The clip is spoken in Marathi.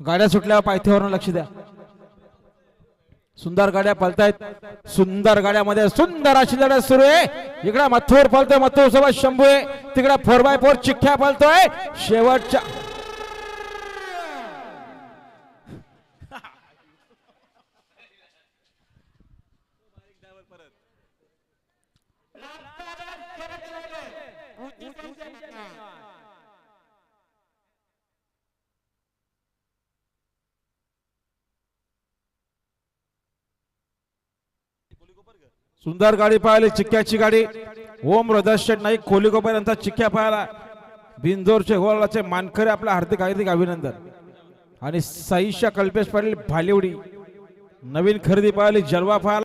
गाड्या सुटल्यावर पायथ्यावरून लक्ष द्या. सुंदर गाड्या पळतायत सुंदर गाड्यामध्ये सुंदर अशी लढत सुरू आहे. इकडे मथुर पळतोय मथुर सोबत शंभू आहे. तिकडे फोर बाय फोर चिठ्ठ्या पळतोय शेवटच्या सुंदर गाडी पाहिली चिक्क्याची गाडी. ओम रदर्शन नाईक कोलिकोपर यांचा चिक्क्या पाहिला बिंदोरचे गोलाचे मानकरे आपलं हार्दिक हार्दिक अभिनंदन. आणि साईशा कल्पेश पाटील भालेवडी. नवीन खरेदी पाहिली जलवा पाहिला